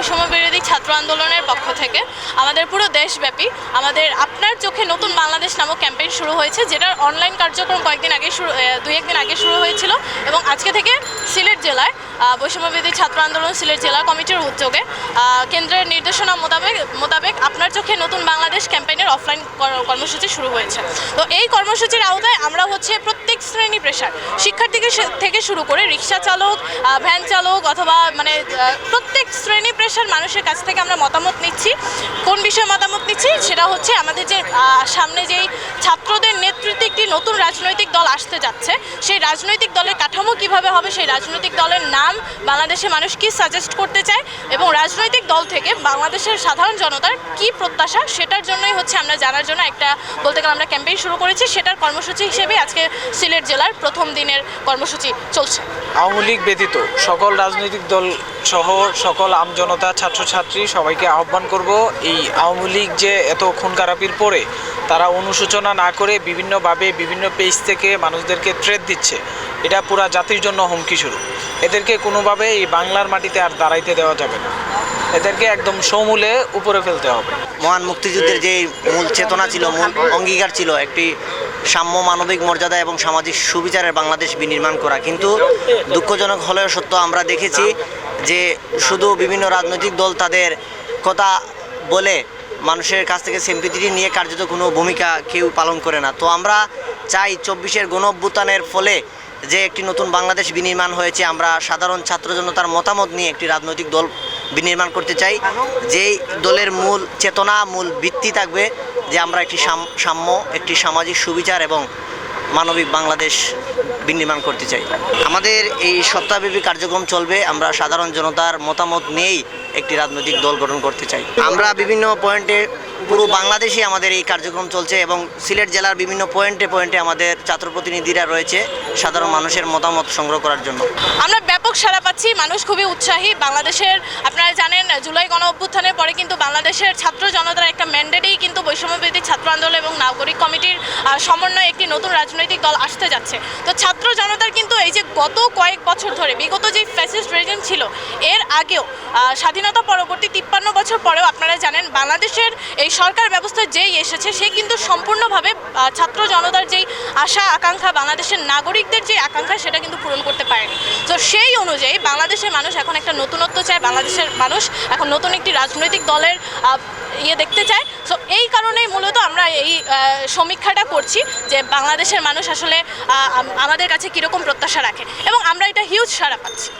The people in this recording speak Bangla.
বৈষম্য বিরোধী ছাত্র আন্দোলনের পক্ষ থেকে আমাদের পুরো দেশব্যাপী আমাদের আপনার চোখে নতুন বাংলাদেশ নামক ক্যাম্পেইন শুরু হয়েছে যেটার অনলাইন কার্যক্রম কয়েকদিন আগে শুরু দুই একদিন আগে শুরু হয়েছিল এবং আজকে থেকে সিলেট জেলায় আহ, বৈষম্য বিরোধী ছাত্র আন্দোলন সিলেট জেলা কমিটির উদ্যোগে কেন্দ্রের নির্দেশনা মোতাবেক মোতাবেক আপনার চোখে নতুন বাংলাদেশ ক্যাম্পেইনের অফলাইন কর্মসূচি শুরু হয়েছে। তো এই কর্মসূচির আওতায় আমরা হচ্ছে প্রত্যেক শ্রেণি পেশার শিক্ষার্থী থেকে- শুরু করে রিক্সা চালক ভ্যান চালক অথবা মানে আহ, প্রত্যেক শ্রেণি পেশার মানুষের কাছ থেকে আমরা মতামত নিচ্ছি। কোন বিষয়ে মতামত নিচ্ছি? সেটা হচ্ছে আমাদের যে সামনে যেই ছাত্রদের নেতৃত্বে একটি নতুন রাজনৈতিক দল আসতে যাচ্ছে, সেই রাজনৈতিক দলের কাঠামো কীভাবে হবে? সেই রাজনৈতিক দলের নাম বাংলাদেশে মানুষ কি সাজেস্ট করতে চায়? এবং রাজনৈতিক দল থেকে বাংলাদেশের সাধারণ জনতার কি প্রত্যাশা? সেটার জন্যই হচ্ছে আমরা জানার জন্য একটা, বলতে গেলে আমরা ক্যাম্পেইন শুরু করেছি। সেটার কর্মসূচি হিসেবে আজকে সিলেট জেলার প্রথম দিনের কর্মসূচি চলছে। আওয়ামী লীগ ব্যতীত সকল রাজনৈতিক দল সহ সকল আমজনতা ছাত্রছাত্রী, সবাইকে আহ্বান করব এই আওয়ামী লীগ যে এত খুন খারাপির পরে, তারা অনুশোচনা না করে বিভিন্নভাবে বিভিন্ন পেজ থেকে মানুষদেরকে ট্রেড দিচ্ছে। এটা পুরা জাতির জন্য হুমকি শুরু এদেরকে কোনোভাবে এই বাংলার মাটিতে আর দাঁড়াইতে দেওয়া যাবে না। এদেরকে একদম সমূলে উপরে ফেলতে হবে। মহান মুক্তিযুদ্ধের যে মূল চেতনা ছিল, মূল অঙ্গীকার ছিল, একটি সাম্য মানবিক মর্যাদা এবং সামাজিক সুবিচারের বাংলাদেশ বিনির্মাণ করা। কিন্তু দুঃখজনক হলেও সত্য, আমরা দেখেছি যে শুধু বিভিন্ন রাজনৈতিক দল তাদের কথা বলে মানুষের কাছ থেকে সিম্পিতি নিয়ে কার্যত কোনো ভূমিকা কেউ পালন করে না। তো আমরা চাই চব্বিশের গণ অভ্যুত্থানের ফলে যে একটি নতুন বাংলাদেশ বিনির্মাণ হয়েছে, আমরা সাধারণ ছাত্র জনতার মতামত নিয়ে একটি রাজনৈতিক দল বিনির্মাণ করতে চাই। যেই দলের মূল চেতনা, মূল ভিত্তি থাকবে যে আমরা একটি সাম- সাম্য, একটি সামাজিক সুবিচার এবং মানবিক বাংলাদেশ বিনির্মাণ করতে চাই। আমাদের এই সপ্তাহব্যাপী কার্যক্রম চলবে। আমরা সাধারণ জনতার মতামত নিয়েই একটি রাজনৈতিক দল গঠন করতে চাই। আমরা বিভিন্ন পয়েন্টে পুরো বাংলাদেশে আমাদের এই কার্যক্রম চলছে এবং সিলেট জেলার বিভিন্ন পয়েন্টে পয়েন্টে আমাদের ছাত্র প্রতিনিধিরা রয়েছে সাধারণ মানুষের মতামত সংগ্রহ করার জন্য। আমরা ব্যাপক সাড়া পাচ্ছি মানুষ খুবই উৎসাহী। বাংলাদেশের আপনারা জানেন জুলাই গণ অভ্যুত্থানের পরে কিন্তু বাংলাদেশের ছাত্র জনতার একটা ম্যান্ডেটেই কিন্তু বৈষম্যবিরোধী ছাত্র আন্দোলন এবং নাগরিক কমিটির সমন্বয়ে একটি নতুন রাজনৈতিক দল আসতে যাচ্ছে। তো ছাত্র জনতার কিন্তু এই যে গত কয়েক বছর ধরে বিগত যে ফ্যাসিস্ট রেজিম ছিল এর আগেও আহ, স্বাধীনতা পরবর্তী তিপ্পান্ন বছর পরেও আপনারা জানেন, বাংলাদেশের এই সরকার ব্যবস্থা যেই এসেছে, সে কিন্তু সম্পূর্ণভাবে ছাত্র জনতার যেই আশা, আকাঙ্ক্ষা, বাংলাদেশের নাগরিকদের যে আকাঙ্ক্ষা, সেটা কিন্তু পূরণ করতে পারেনি। তো সেই অনুযায়ী বাংলাদেশের মানুষ এখন একটা নতুনত্ব চায়, বাংলাদেশের মানুষ এখন নতুন একটি রাজনৈতিক দলের ইয়ে দেখতে চায়। তো এই কারণেই মূলত আমরা এই সমীক্ষাটা করছি যে বাংলাদেশের মানুষ আসলে আমাদের কাছে কীরকম প্রত্যাশা রাখে। এবং আমরা এটা হিউজ সাড়া পাচ্ছি।